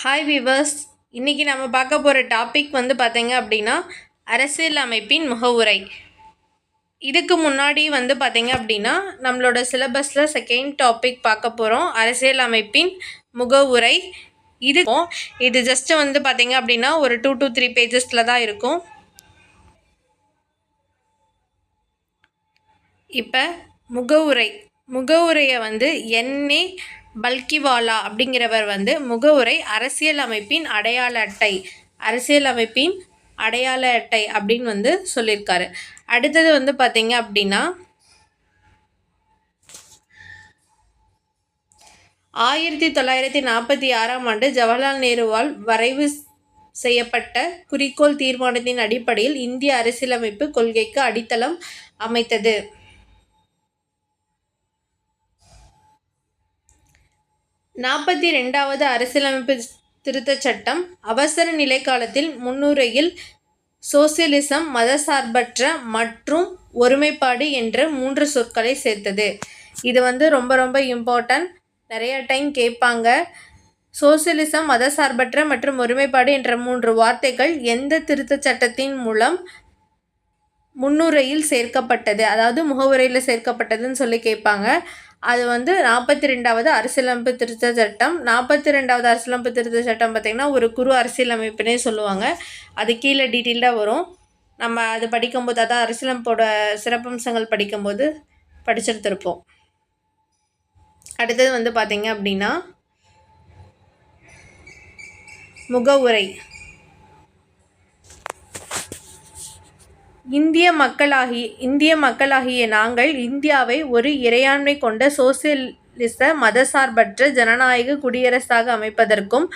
Hi viewers இன்றைக்கி நம்ம பார்க்க போகிற டாபிக் வந்து பார்த்தீங்க அப்படின்னா அரசியல் அமைப்பின் முகவுரை. இதுக்கு முன்னாடி வந்து பார்த்தீங்க அப்படின்னா நம்மளோட சிலபஸில் செகண்ட் டாபிக் பார்க்க போகிறோம் அரசியல் அமைப்பின் முகவுரை. இது இது ஜஸ்ட்டு வந்து பார்த்தீங்க அப்படின்னா ஒரு டூ டூ த்ரீ பேஜஸில் தான் இருக்கும். இப்போ முகவுரை. முகவுரையை வந்து என்ஏ பல்கிவாலா அப்படிங்கிறவர் வந்து முகவுரை அரசியல் அமைப்பின் அடையாள அட்டை அரசியல் அமைப்பின் அடையாள அட்டை அப்படின்னு வந்து சொல்லியிருக்காரு. அடுத்தது வந்து பார்த்தீங்க அப்படின்னா ஆயிரத்தி தொள்ளாயிரத்தி நாற்பத்தி ஆறாம் ஆண்டு ஜவஹர்லால் நேருவால் வரைவு செய்யப்பட்ட குறிக்கோள் தீர்மானத்தின் அடிப்படையில் இந்திய அரசியலமைப்பு கொள்கைக்கு அடித்தளம் அமைத்தது. நாற்பத்தி ரெண்டாவது அரசியலமைப்பு திருத்தச் சட்டம் அவசர நிலை காலத்தில் முன்னுரையில் சோசியலிசம் மதசார்பற்ற மற்றும் ஒருமைப்பாடு என்ற மூன்று சொற்களை சேர்த்தது. இது வந்து ரொம்ப ரொம்ப இம்பார்ட்டன்ட் நிறைய டைம் கேட்பாங்க. சோசியலிசம் மதசார்பற்ற மற்றும் ஒருமைப்பாடு என்ற மூன்று வார்த்தைகள் எந்த திருத்தச் சட்டத்தின் மூலம் முன்னுரையில் சேர்க்கப்பட்டது? அதாவது முகவுரையில் சேர்க்கப்பட்டதுன்னு சொல்லி கேட்பாங்க. அது வந்து நாற்பத்தி ரெண்டாவது அரசியலமைப்பு திருத்த சட்டம். நாற்பத்தி ரெண்டாவது அரசியலமைப்பு திருத்த சட்டம் பார்த்திங்கன்னா ஒரு குறு அரசியலமைப்புனே சொல்லுவாங்க. அது கீழே டீட்டெயில்டாக வரும். நம்ம அது படிக்கும்போது அதான் அரசியலமைப்போட சிறப்பம்சங்கள் படிக்கும்போது படிச்சிருத்திருப்போம் அடுத்தது வந்து பார்த்திங்க அப்படின்னா முகவுரை. இந்திய மக்களாகி இந்திய மக்களாகிய நாங்கள் இந்தியாவை ஒரு இறையாண்மை கொண்ட சோசியலிச மதசார்பற்ற ஜனநாயக குடியரசாக அமைப்பதற்கும்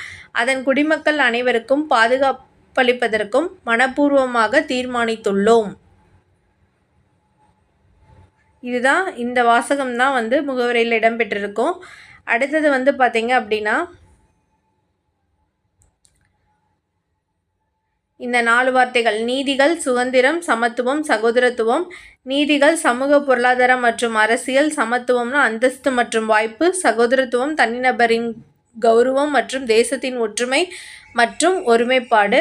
அதன் குடிமக்கள் அனைவருக்கும் பாதுகாப்பளிப்பதற்கும் மனப்பூர்வமாக தீர்மானித்துள்ளோம். இதுதான் இந்த வாசகம் தான் வந்து முகவரியில் இடம்பெற்றிருக்கும். அடுத்தது வந்து பார்த்தீங்க அப்படின்னா இந்த நாலு வார்த்தைகள் நீதிகள் சுதந்திரம் சமத்துவம் சகோதரத்துவம் நீதிகள் சமூக பொருளாதார மற்றும் அரசியல் சமத்துவம்னு அந்தஸ்து மற்றும் வாய்ப்பு சகோதரத்துவம் தனிநபரின் கௌரவம் மற்றும் தேசத்தின் ஒற்றுமை மற்றும் ஒருமைப்பாடு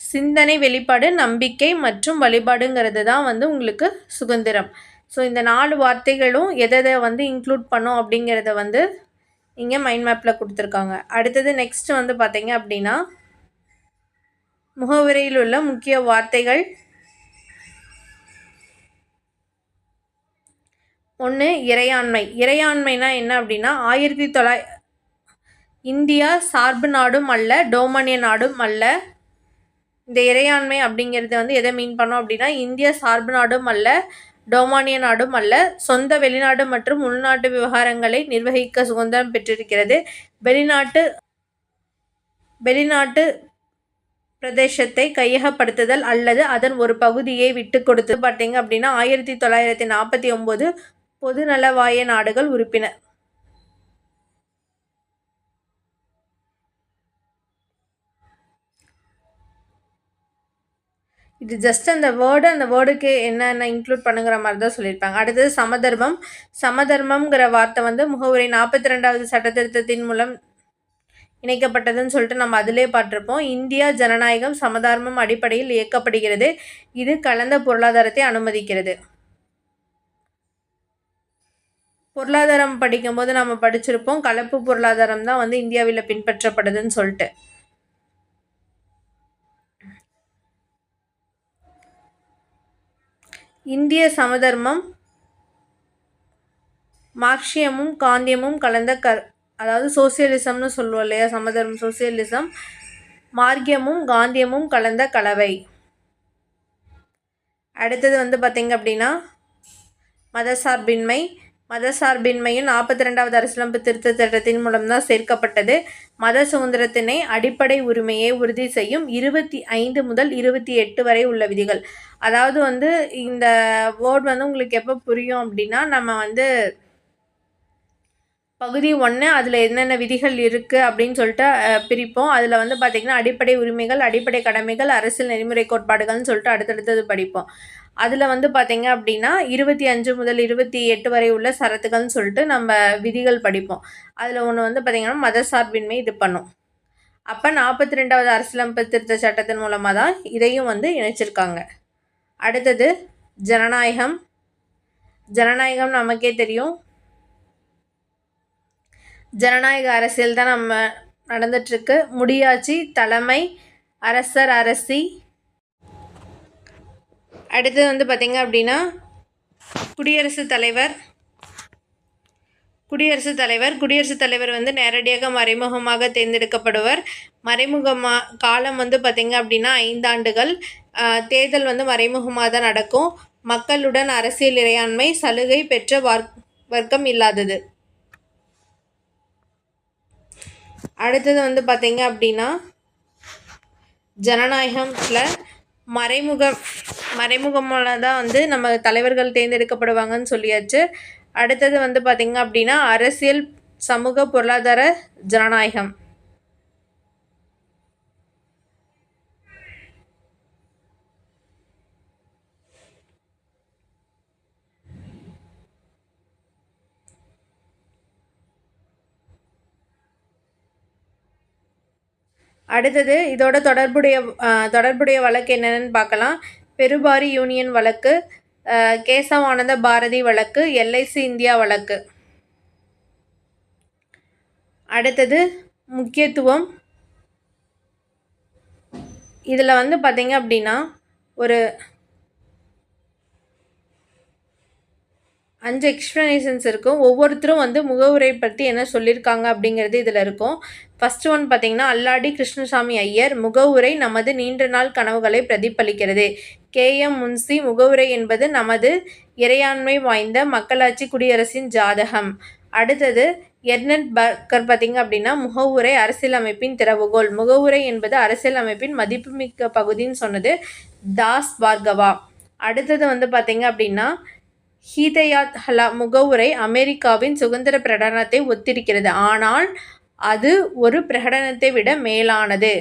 சிந்தனை வெளிப்பாடு நம்பிக்கை மற்றும் வழிபாடுங்கிறது தான் வந்து உங்களுக்கு சுதந்திரம். ஸோ இந்த நாலு வார்த்தைகளும் எதை வந்து இன்க்ளூட் பண்ணோம் அப்படிங்கிறத வந்து இங்கே மைண்ட் மேப்பில் கொடுத்துருக்காங்க. அடுத்தது நெக்ஸ்ட் வந்து பார்த்தீங்க அப்படின்னா முகவரியில் உள்ள முக்கிய வார்த்தைகள் ஒன்று இறையாண்மை. இறையாண்மைனா என்ன அப்படின்னா ஆயிரத்தி தொள்ளாய் இந்தியா சார்பு நாடும் அல்ல டோமானிய நாடும் அல்ல. இந்த இறையாண்மை அப்படிங்கிறது வந்து எதை மீன் பண்ணோம் அப்படின்னா இந்தியா சார்பு நாடும் அல்ல டோமானிய நாடும் அல்ல. சொந்த வெளிநாடு மற்றும் உள்நாட்டு விவகாரங்களை நிர்வகிக்க சுதந்திரம் பெற்றிருக்கிறது. வெளிநாட்டு வெளிநாட்டு பிரதேசத்தை கையகப்படுத்துதல் அல்லது அதன் ஒரு பகுதியை விட்டு கொடுத்து பார்த்தீங்க அப்படின்னா ஆயிரத்தி தொள்ளாயிரத்தி நாற்பத்தி ஒம்பது பொதுநலவாய நாடுகள் உறுப்பினர் இது ஜஸ்ட் அந்த வேர்டு அந்த வேர்டுக்கு என்னென்ன இன்க்ளூட் பண்ணுங்கிற மாதிரி தான் சொல்லியிருப்பாங்க. அடுத்தது சமதர்மம். சமதர்மம்ங்கிற வார்த்தை வந்து முகவரி நாற்பத்தி ரெண்டாவது சட்டத்திருத்தத்தின் மூலம் இணைக்கப்பட்டதுன்னு சொல்லிட்டு நம்ம அதிலே பார்த்துருப்போம். இந்தியா ஜனநாயகம் சமதார்மம் அடிப்படையில் இயக்கப்படுகிறது. இது கலந்த பொருளாதாரத்தை அனுமதிக்கிறது. பொருளாதாரம் படிக்கும்போது நம்ம படிச்சிருப்போம். கலப்பு பொருளாதாரம் தான் வந்து இந்தியாவில் பின்பற்றப்படுதுன்னு சொல்லிட்டு. இந்திய சமதர்மம் மார்க்சியமும் காந்தியமும் கலந்த க அதாவது சோசியலிசம்னு சொல்லுவோம் இல்லையா சமதர்மம் சோசியலிசம். மார்க்கியமும் காந்தியமும் கலந்த கலவை. அடுத்தது வந்து பார்த்திங்க அப்படின்னா மதசார்பின்மை. மதசார்பின்மையும் நாற்பத்தி ரெண்டாவது அரசியலமைப்பு திருத்த சட்டத்தின் மூலம் தான் சேர்க்கப்பட்டது. மத சுதந்திரத்தினை அடிப்படை உரிமையை உறுதி செய்யும் இருபத்தி ஐந்து முதல் இருபத்தி எட்டு வரை உள்ள விதிகள். அதாவது வந்து இந்த வேர்ட் வந்து உங்களுக்கு எப்போ புரியும் அப்படின்னா நம்ம வந்து பகுதி ஒன்று அதில் என்னென்ன விதிகள் இருக்குது அப்படின்னு சொல்லிட்டு பிரிப்போம். அதில் வந்து பார்த்திங்கன்னா அடிப்படை உரிமைகள் அடிப்படை கடமைகள் அரசியல் நெறிமுறை கோட்பாடுகள்னு சொல்லிட்டு அடுத்தடுத்தது படிப்போம். அதில் வந்து பார்த்திங்க அப்படின்னா இருபத்தி அஞ்சு முதல் இருபத்தி எட்டு வரை உள்ள சரத்துகள்னு சொல்லிட்டு நம்ம விதிகள் படிப்போம். அதில் ஒன்று வந்து பார்த்திங்கன்னா மதசார்பின்மை இது பண்ணும். அப்போ நாற்பத்தி ரெண்டாவது அரசியலமைப்பு திருத்த சட்டத்தின் மூலமாக தான் இதையும் வந்து இணைச்சிருக்காங்க. அடுத்தது ஜனநாயகம். ஜனநாயகம் நமக்கே தெரியும். ஜனநாயக அரசியல் தான் நம்ம நடந்துட்டுருக்கு. முடியாட்சி தலைமை அரசர் அரசி. அடுத்தது வந்து பார்த்திங்க அப்படின்னா குடியரசுத் தலைவர். குடியரசுத் தலைவர். குடியரசுத் தலைவர் வந்து நேரடியாக மறைமுகமாக தேர்ந்தெடுக்கப்படுவர். மறைமுகமாக காலம் வந்து பார்த்திங்க அப்படின்னா ஐந்தாண்டுகள். தேர்தல் வந்து மறைமுகமாக தான் நடக்கும். மக்களுடன் அரசியல் இறையாண்மை சலுகை பெற்ற வர்க் வர்க்கம் இல்லாதது. அடுத்தது வந்து பார்த்திங்க அப்படின்னா ஜனநாயகத்தில் மறைமுகம் மறைமுகமான தான் வந்து நம்ம தலைவர்கள் தேர்ந்தெடுக்கப்படுவாங்கன்னு சொல்லியாச்சு. அடுத்தது வந்து பார்த்திங்க அப்படின்னா அரசியல் சமூக பொருளாதார ஜனநாயகம். அடுத்தது இதோட தொடர்புடைய தொடர்புடைய வழக்கு என்னென்னு பார்க்கலாம். பெருபாரி யூனியன் வழக்கு கேசவானந்த பாரதி வழக்கு எல்ஐசி இந்தியா வழக்கு. அடுத்தது முக்கியத்துவம். இதில் வந்து பார்த்திங்க அப்படின்னா ஒரு அஞ்சு எக்ஸ்ப்ளனேஷன்ஸ் இருக்கும். ஒவ்வொருத்தரும் வந்து முகவுரை பற்றி என்ன சொல்லியிருக்காங்க அப்படிங்கிறது இதில் இருக்கும். ஃபஸ்ட்டு ஒன் பார்த்திங்கன்னா அல்லாடி கிருஷ்ணசாமி ஐயர் முகவுரை நமது நீண்ட நாள் கனவுகளை பிரதிபலிக்கிறது. கே. எம். முன்சி முகவுரை என்பது நமது இறையாண்மை வாய்ந்த மக்களாட்சி குடியரசின் ஜாதகம். அடுத்தது எர்னட் பர்கர் பார்த்திங்க அப்படின்னா முகவுரை அரசியலமைப்பின் திறவுகோல் முகவுரை என்பது அரசியலமைப்பின் மதிப்புமிக்க பகுதின்னு சொன்னது தாஸ் பார்கவா. அடுத்தது வந்து பார்த்திங்க அப்படின்னா ஹீதயாத் ஹலா முகவுரை அமெரிக்காவின் சுதந்திர பிரகடனத்தை ஒத்திருக்கிறது. ஆனால் அது ஒரு பிரகடனத்தை விட மேலானது.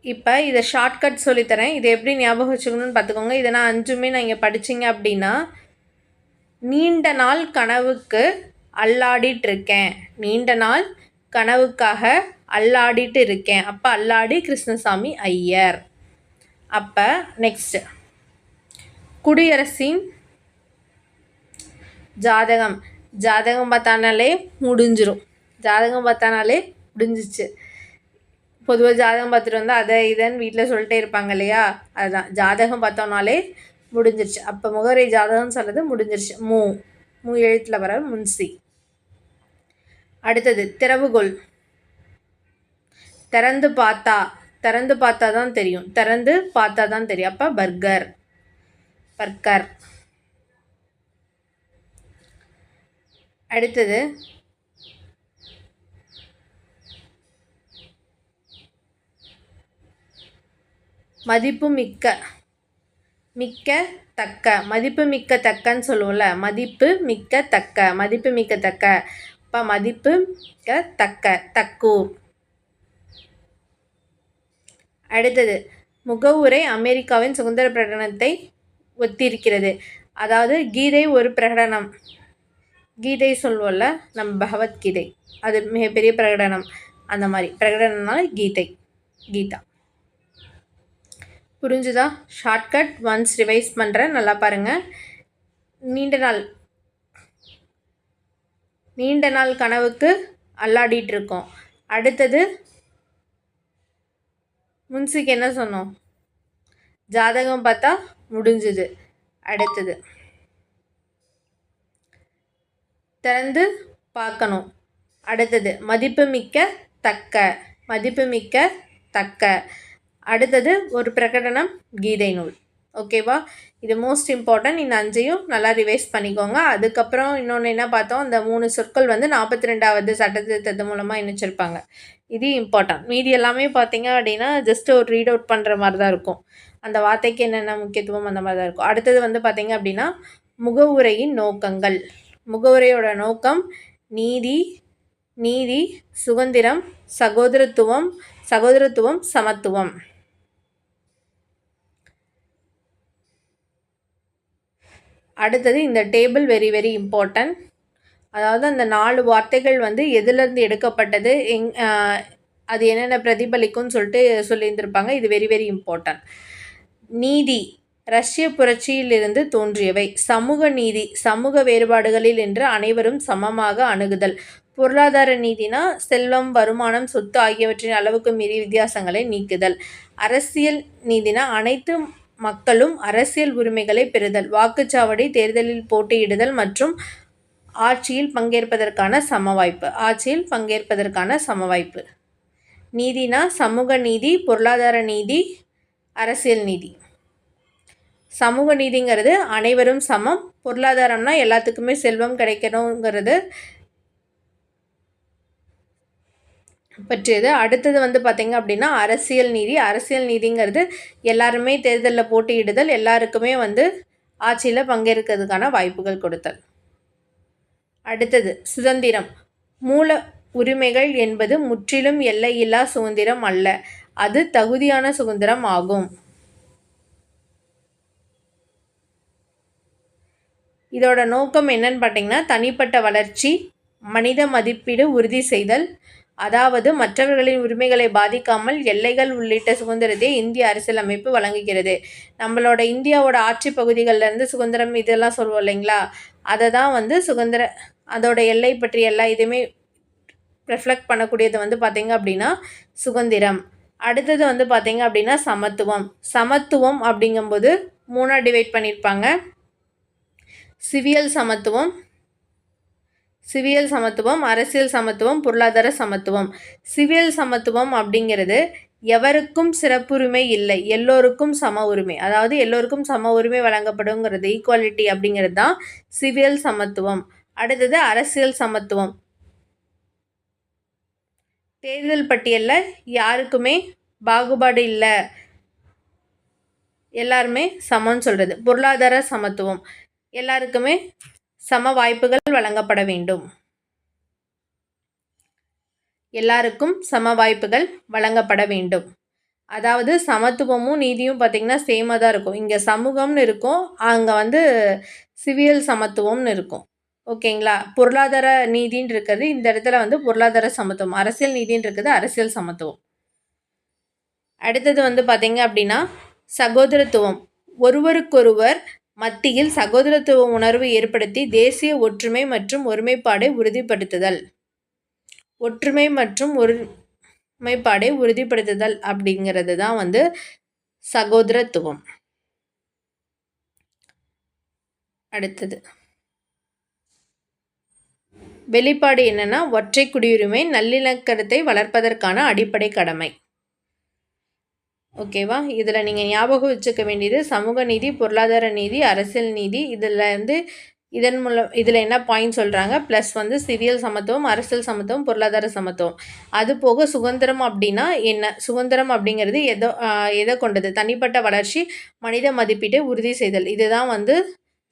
இப்போ இதை ஷார்ட்கட் சொல்லித்தரேன். இதை எப்படி ஞாபகம் வச்சுக்கணும்னு பார்த்துக்கோங்க. இதை நான் அஞ்சுமே நான் இங்கே படிச்சிங்க அப்படின்னா நீண்ட நாள் கனவுக்கு அல்லாடிட்டு இருக்கேன். நீண்ட நாள் கனவுக்காக அல்லாடிட்டு இருக்கேன். அப்போ அல்லாடி கிருஷ்ணசாமி ஐயர். அப்போ நெக்ஸ்ட்டு குடியரசின் ஜாதகம். ஜாதகம் பார்த்தானாலே முடிஞ்சிடும் ஜாதகம் பார்த்தானாலே முடிஞ்சிச்சு. பொதுவாக ஜாதகம் பார்த்துட்டு வந்தால் அதை இதன்னு வீட்டில் சொல்லிட்டே இருப்பாங்க இல்லையா? அதுதான். ஜாதகம் பார்த்தோம்னாலே முடிஞ்சிருச்சு. அப்போ முகரை ஜாதகம் சொல்கிறது முடிஞ்சிருச்சு. மூ. மூ. எழுத்தில் வர முன்சி. அடுத்தது திறவுகோல் திறந்து பார்த்தா. திறந்து பார்த்தா தான் தெரியும். திறந்து பார்த்தா தான் தெரியும். அப்போ பர்கர். பர்கர். அடுத்தது. மதிப்பு மிக்க. மிக்க தக்க. மதிப்பு மிக்க தக்கன்னு சொல்லுவோம்ல. மதிப்பு மிக்க தக்க. மதிப்பு மிக்க தக்க. இப்போ மதிப்பு மிக்க தக்க. தக்கூர் அடுத்தது முகவுரை அமெரிக்காவின் சுதந்திர பிரகடனத்தை ஒத்திருக்கிறது. அதாவது கீதை ஒரு பிரகடனம். கீதை சொல்வோம்ல நம் பகவத்கீதை அது மிகப்பெரிய பிரகடனம். அந்த மாதிரி. பிரகடனம்னால கீதை. கீதா. புரிஞ்சுதா? ஷார்ட்கட் ஒன்ஸ் ரிவைஸ் பண்ணுறேன் நல்லா பாருங்கள் நீண்ட நாள். நீண்ட நாள் கனவுக்கு அல்லாடிட்டு இருக்கோம். அடுத்தது முன்சிக்கு என்ன சொன்னோம்? ஜாதகம் பார்த்தா முடிஞ்சுது. அடுத்தது. திறந்து பார்க்கணும். அடுத்தது மதிப்புமிக்க தக்க மதிப்புமிக்க தக்க. அடுத்தது ஒரு பிரகடனம் கீதை நூல். ஓகேவா? இது மோஸ்ட் இம்பார்ட்டன்ட் இந்த அஞ்சையும் நல்லா ரிவைஸ் பண்ணிக்கோங்க. அதுக்கப்புறம் இன்னொன்று என்ன பார்த்தோம்? அந்த மூணு சொற்கள் வந்து நாற்பத்தி ரெண்டாவது சட்டத்திருத்தத்து மூலமாக இணைச்சிருப்பாங்க. இது இம்பார்ட்டன்ட் மீதி எல்லாமே பார்த்தீங்க அப்படின்னா ஜஸ்ட் ஒரு ரீட் அவுட் பண்ணுற மாதிரி தான் இருக்கும். அந்த வார்த்தைக்கு என்னென்ன முக்கியத்துவம் அந்த மாதிரி தான் இருக்கும். அடுத்தது வந்து பார்த்திங்க அப்படின்னா முகவுரையின் நோக்கங்கள். முகவுரையோட நோக்கம் நீதி நீதி சுதந்திரம் சகோதரத்துவம் சகோதரத்துவம் சமத்துவம். அடுத்தது இந்த டேபிள் வெரி வெரி இம்பார்ட்டன்ட். அதாவது அந்த நாலு வார்த்தைகள் வந்து எதுலேருந்து எடுக்கப்பட்டது எங் அது என்னென்ன பிரதிபலிக்கும்னு சொல்லிட்டு சொல்லியிருந்திருப்பாங்க. இது வெரி வெரி இம்பார்ட்டன்ட். நீதி ரஷ்ய புரட்சியிலிருந்து தோன்றியவை. சமூக நீதி சமூக வேறுபாடுகளில் என்று அனைவரும் சமமாக அணுகுதல். பொருளாதார நீதினா செல்வம் வருமானம் சொத்து ஆகியவற்றின் அளவுக்கு மீறி வித்தியாசங்களை நீக்குதல். அரசியல் நீதினா அனைத்து மக்களும் அரசியல் உரிமைகளை பெறுதல் வாக்குச்சாவடி தேர்தலில் போட்டியிடுதல் மற்றும் ஆட்சியில் பங்கேற்பதற்கான சம வாய்ப்பு ஆட்சியில் பங்கேற்பதற்கான சம வாய்ப்பு நீதினா சமூக நீதி பொருளாதார நீதி அரசியல் நீதி. சமூக நீதிங்கிறது அனைவரும் சமம் பொருளாதாரம்னா எல்லாத்துக்குமே செல்வம் கிடைக்கணுங்கிறது பற்றியது. அடுத்தது வந்து பார்த்திங்க அப்படின்னா அரசியல் நீதி. அரசியல் நீதிங்கிறது எல்லாருமே தேர்தலில் போட்டியிடுதல் எல்லாருக்குமே வந்து ஆட்சியில் பங்கேற்கிறதுக்கான வாய்ப்புகள் கொடுத்தல். அடுத்தது சுதந்திரம். மூல உரிமைகள் என்பது முற்றிலும் எல்லையில்லா சுதந்திரம் அல்ல. அது தகுதியான சுதந்திரம் ஆகும். இதோட நோக்கம் என்னன்னு பார்த்தீங்கன்னா தனிப்பட்ட வளர்ச்சி மனித மதிப்பீடு உறுதி செய்தல் அதாவது மற்றவர்களின் உரிமைகளை பாதிக்காமல் எல்லைகள் உள்ளிட்ட சுதந்திரத்தை இந்திய அரசியலமைப்பு வழங்குகிறது. நம்மளோட இந்தியாவோட ஆட்சி பகுதிகளில் இருந்து சுதந்திரம் இதெல்லாம் சொல்லுவோம் இல்லைங்களா? அதை தான் வந்து சுதந்திர அதோட எல்லை பற்றி எல்லா இதுவுமே ரெஃப்ளெக்ட் பண்ணக்கூடியது வந்து பார்த்திங்க அப்படின்னா சுதந்திரம். அடுத்தது வந்து பார்த்திங்க அப்படின்னா சமத்துவம். சமத்துவம் அப்படிங்கும்போது மூணாக டிவைட் பண்ணியிருப்பாங்க சிவியல் சமத்துவம் சிவியல் சமத்துவம் அரசியல் சமத்துவம் பொருளாதார சமத்துவம். சிவியல் சமத்துவம் அப்படிங்கிறது எவருக்கும் சிறப்புரிமை இல்லை எல்லோருக்கும் சம உரிமை. அதாவது எல்லோருக்கும் சம உரிமை வழங்கப்படுங்கிறது ஈக்குவாலிட்டி அப்படிங்கிறது தான் சிவியல் சமத்துவம். அடுத்தது அரசியல் சமத்துவம். தேர்தல் பட்டியலில் யாருக்குமே பாகுபாடு இல்லை. எல்லாருமே சமம்னு சொல்கிறது பொருளாதார சமத்துவம். எல்லாருக்குமே சம வாய்ப்புகள் வழங்கப்பட வேண்டும். எல்லாருக்கும் சம வாய்ப்புகள் வழங்கப்பட வேண்டும். அதாவது சமத்துவமும் நீதியும் பார்த்திங்கன்னா சேமாக தான் இருக்கும். இங்கே சமூகம்னு இருக்கும் அங்கே வந்து சிவியல் சமத்துவம்னு இருக்கும். ஓகேங்களா? பொருளாதார நீதின்னு இருக்கிறது இந்த இடத்துல வந்து பொருளாதார சமத்துவம் அரசியல் நீதின்னு இருக்குது அரசியல் சமத்துவம். அடுத்தது வந்து பார்த்திங்க அப்படின்னா சகோதரத்துவம். ஒருவருக்கொருவர் மத்தியில் சகோதரத்துவ உணர்வு ஏற்படுத்தி தேசிய ஒற்றுமை மற்றும் ஒருமைப்பாடை உறுதிப்படுத்துதல். ஒற்றுமை மற்றும் ஒருமைப்பாடை உறுதிப்படுத்துதல் அப்படிங்கிறது தான் வந்து சகோதரத்துவம். அடுத்தது. வெளிப்பாடு என்னன்னா ஒற்றை குடியுரிமை நல்லிணக்கத்தை வளர்ப்பதற்கான அடிப்படை கடமை. ஓகேவா? இதில் நீங்கள் ஞாபகம் வச்சுக்க வேண்டியது சமூக நீதி பொருளாதார நீதி அரசியல் நீதி இதில் வந்து இதன் மூலம் இதில் என்ன பாயிண்ட் சொல்கிறாங்க ப்ளஸ் வந்து சிவியல் சமத்துவம் அரசியல் சமத்துவம் பொருளாதார சமத்துவம். அது போக சுதந்திரம் அப்படின்னா என்ன? சுதந்திரம் அப்படிங்கிறது எதோ எதை கொண்டது? தனிப்பட்ட வளர்ச்சி மனித மதிப்பீட்டை உறுதி செய்தல். இதுதான் வந்து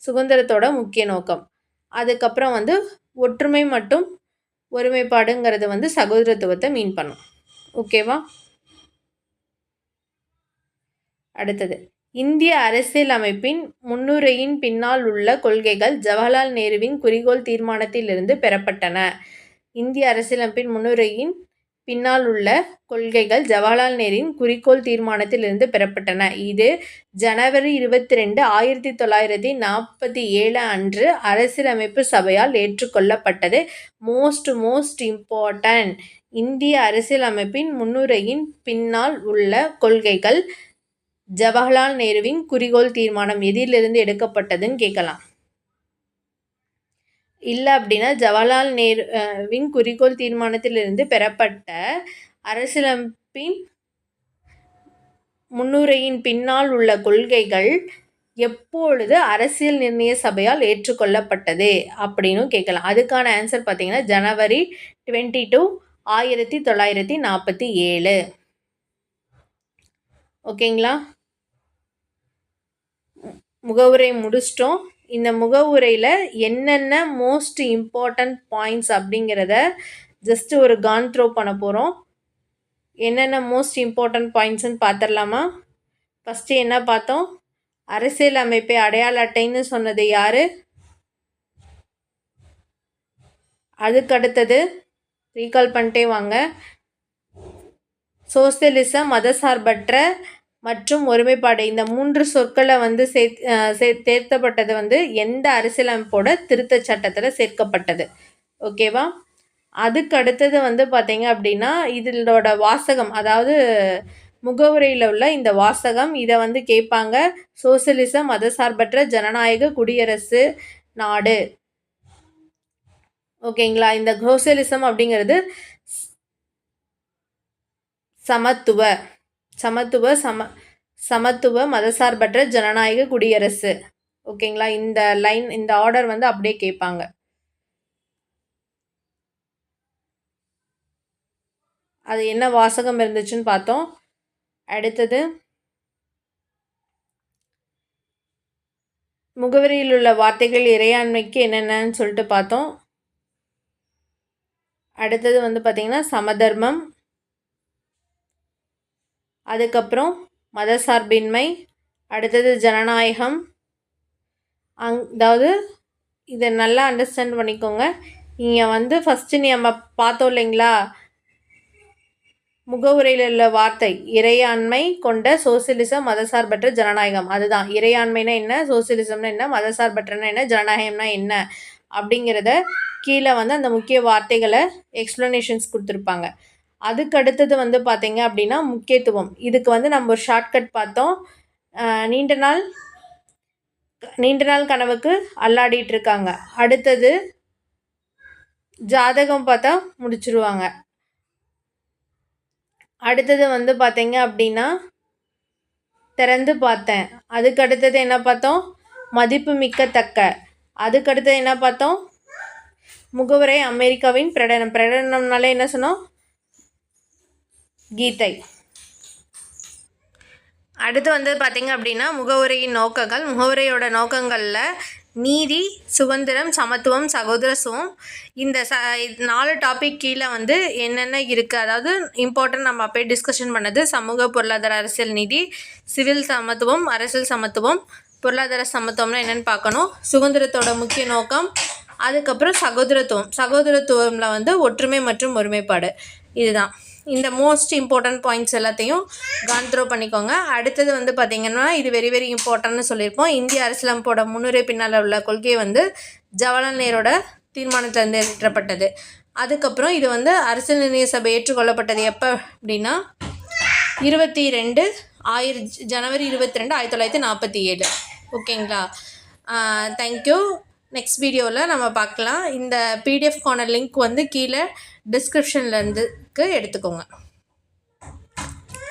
சுதந்திரத்தோட முக்கிய நோக்கம். அதுக்கப்புறம் வந்து ஒற்றுமை மற்றும் ஒருமைப்பாடுங்கிறது வந்து சகோதரத்துவத்தை மீன் பண்ணும். ஓகேவா? அடுத்தது. இந்திய அரசியலமைப்பின் முன்னுரையின் பின்னால் உள்ள கொள்கைகள் ஜவஹர்லால் நேருவின் குறிக்கோள் தீர்மானத்திலிருந்து பெறப்பட்டன. இந்திய அரசியலமைப்பின் முன்னுரையின் பின்னால் உள்ள கொள்கைகள் ஜவஹர்லால் நேருவின் குறிக்கோள் தீர்மானத்திலிருந்து பெறப்பட்டன. இது ஜனவரி இருபத்தி ரெண்டு ஆயிரத்தி தொள்ளாயிரத்தி நாற்பத்தி ஏழு அன்று அரசியலமைப்பு சபையால் ஏற்றுக்கொள்ளப்பட்டது. மோஸ்ட் மோஸ்ட் இம்பார்ட்டன்ட் இந்திய அரசியலமைப்பின் முன்னுரையின் பின்னால் உள்ள கொள்கைகள் ஜவஹர்லால் நேருவின் குறிக்கோள் தீர்மானம் எதிலிருந்து எடுக்கப்பட்டதுன்னு கேட்கலாம். இல்லை அப்படின்னா ஜவஹர்லால் நேருவின் குறிக்கோள் தீர்மானத்திலிருந்து பெறப்பட்ட அரசியலமைப்பின் முன்னுரையின் பின்னால் உள்ள கொள்கைகள் எப்பொழுது அரசியல் நிர்ணய சபையால் ஏற்றுக்கொள்ளப்பட்டது அப்படின்னு கேட்கலாம். அதுக்கான ஆன்சர் பார்த்தீங்கன்னா ஜனவரி டுவெண்ட்டி டூ ஆயிரத்தி தொள்ளாயிரத்தி நாற்பத்தி ஏழு. ஓகேங்களா? முகவுரை முடிச்சிட்டோம். இந்த முகவுரையில் என்னென்ன மோஸ்ட் இம்பார்ட்டண்ட் பாயிண்ட்ஸ் அப்படிங்கிறத ஜஸ்ட்டு ஒரு கான் த்ரோ பண்ண போகிறோம் என்னென்ன மோஸ்ட் இம்பார்ட்டண்ட் பாயிண்ட்ஸ்னு பார்த்துடலாமா ஃபஸ்ட்டு என்ன பார்த்தோம்? அரசியல் அமைப்பை அடையாள அட்டைன்னு சொன்னது யார்? அதுக்கு அடுத்தது ரீகால் பண்ணிட்டே வாங்க. சோசியலிசம் மதசார்பற்ற மற்றும் ஒருமைப்பாடு. இந்த மூன்று சொற்களை வந்து சேத் சே சேர்த்தப்பட்டது வந்து எந்த அரசியலமைப்போட திருத்த சட்டத்தில் சேர்க்கப்பட்டது. ஓகேவா? அதுக்கு அடுத்தது வந்து பார்த்தீங்க அப்படின்னா இதோட வாசகம் அதாவது முகவுரையில் உள்ள இந்த வாசகம் இதை வந்து கேட்பாங்க சோசியலிசம் மதசார்பற்ற ஜனநாயக குடியரசு நாடு. ஓகேங்களா? இந்த சோசியலிசம் அப்படிங்கிறது சமத்துவ. சமத்துவ சம சமத்துவ மதசார்பற்ற ஜனநாயக குடியரசு. ஓகேங்களா? இந்த லைன் இந்த ஆர்டர் வந்து அப்படியே கேட்பாங்க. அது என்ன வாசகம் இருந்துச்சுன்னு பார்த்தோம். அடுத்தது முகவரியில் உள்ள வார்த்தைகள் இறையாண்மைக்கு என்னென்னு சொல்லிட்டு பார்த்தோம். அடுத்தது வந்து பார்த்திங்கன்னா சமதர்மம் அதுக்கப்புறம் மதசார்பின்மை அடுத்தது ஜனநாயகம். அங் அதாவது இதை நல்லா அண்டர்ஸ்டாண்ட் பண்ணிக்கோங்க. இங்கே வந்து ஃபஸ்ட்டு நம்ம பார்த்தோம் இல்லைங்களா? முகவுரையில் உள்ள வார்த்தை இறையாண்மை கொண்ட சோசியலிசம் மதசார்பற்ற ஜனநாயகம். அதுதான். இறையாண்மைனா என்ன? சோசியலிசம்னா என்ன? மதசார்பற்றனா என்ன? ஜனநாயகம்னா என்ன? அப்படிங்கிறத கீழே வந்து அந்த முக்கிய வார்த்தைகளை எக்ஸ்ப்ளனேஷன்ஸ் கொடுத்துருப்பாங்க. அதுக்கு அடுத்தது வந்து பார்த்தீங்க அப்படின்னா முக்கியத்துவம். இதுக்கு வந்து நம்ம ஒரு ஷார்ட்கட் பார்த்தோம். நீண்ட நாள் நீண்ட நாள் கனவுக்கு அல்லாடிட்டு இருக்காங்க. அடுத்தது ஜாதகம் பார்த்தா முடிச்சிருவாங்க. அடுத்தது வந்து பார்த்தீங்க அப்படின்னா திறந்து பார்த்தேன். அதுக்கு அடுத்தது என்ன பார்த்தோம்? மதிப்பு மிக்கத்தக்க. அதுக்கு அடுத்தது என்ன பார்த்தோம்? முகவரை அமெரிக்காவின் பிரடனம் பிரடனம்னாலே என்ன சொன்னோம்? கீதை. அடுத்து வந்து பார்த்திங்க அப்படின்னா முகவுரையின் நோக்கங்கள். முகவுரையோட நோக்கங்களில் நீதி சுதந்திரம் சமத்துவம் சகோதரத்துவம் இந்த ச நாலு டாபிக் கீழே வந்து என்னென்ன இருக்குது அதாவது இம்பார்ட்டன்ட் நம்ம அப்போயே டிஸ்கஷன் பண்ணது சமூக பொருளாதார அரசியல் நீதி சிவில் சமத்துவம் அரசியல் சமத்துவம் பொருளாதார சமத்துவம்னா என்னென்னு பார்க்கணும். சுதந்திரத்தோட முக்கிய நோக்கம் அதுக்கப்புறம் சகோதரத்துவம். சகோதரத்துவமில் வந்து ஒற்றுமை மற்றும் ஒருமைப்பாடு. இதுதான். இந்த மோஸ்ட் இம்பார்ட்டன்ட் பாயிண்ட்ஸ் எல்லாத்தையும் கான்த்ரோ பண்ணிக்கோங்க. அடுத்தது வந்து பார்த்திங்கன்னா இது வெரி வெரி இம்பார்ட்டன்ட்னு சொல்லியிருப்போம். இந்திய அரசியலமைப்போட முன்னுரை பின்னால் உள்ள கொள்கை வந்து ஜவஹர்லால் நேரோட தீர்மானத்தில் நிறைவேற்றப்பட்டது அதுக்கப்புறம் இது வந்து அரசியல் நிர்ணய சபை ஏற்றுக்கொள்ளப்பட்டது. எப்போ அப்படின்னா இருபத்தி ரெண்டு ஆயிர ஜனவரி இருபத்தி ரெண்டு ஆயிரத்தி தொள்ளாயிரத்தி நாற்பத்தி ஏழு. ஓகேங்களா? தேங்க்யூ நெக்ஸ்ட் வீடியோவில் நம்ம பார்க்கலாம். இந்த பிடிஎஃப்கான லிங்க் வந்து கீழே டிஸ்கிரிப்ஷன்லேருந்துக்கு எடுத்துக்கோங்க.